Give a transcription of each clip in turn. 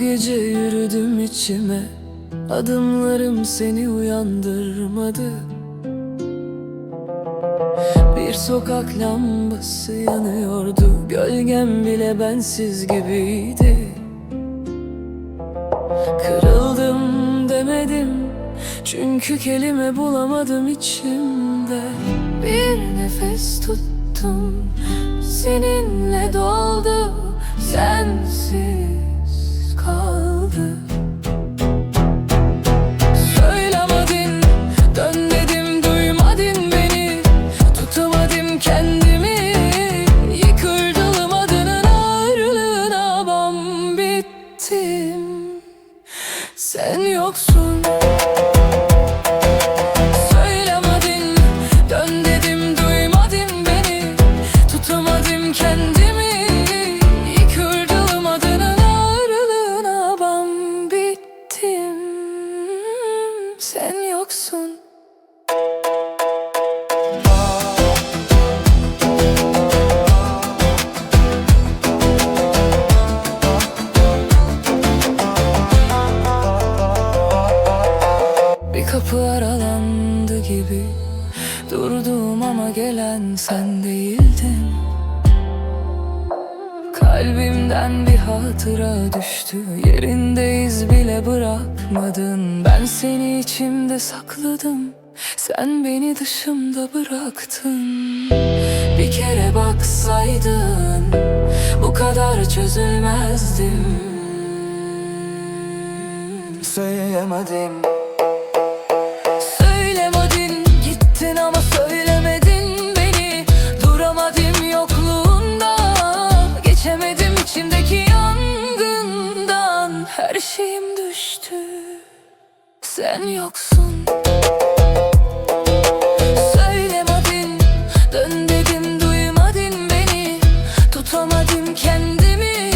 gece yürüdüm içime Adımlarım seni uyandırmadı. Bir sokak lambası yanıyordu Gölgem bile bensiz gibiydi. Kırıldım demedim Çünkü kelime bulamadım içimde. Bir nefes tuttum Seninle doldu Sensiz kaldı. Söylemedin Dön dedim duymadın beni. Tutamadım kendimi Yıkıldım adının ağırlığına Bam bittim. Sen yoksun Sen yoksun. Bir kapı aralandı gibi Durdum ama gelen sen değildin. Kalbimden bir hatıra düştü Yerindeyiz bile bırakmadın. Ben seni içimde sakladım. Sen beni dışımda bıraktın. Bir kere baksaydın Bu kadar çözülmezdim. Söyleyemedim Her şeyim düştü. Sen yoksun. Söylemedin dön duymadın beni. Tutamadım kendimi.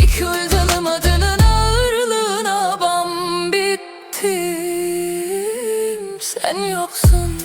Yıkıldım adının ağırlığına Bam bittim. Sen yoksun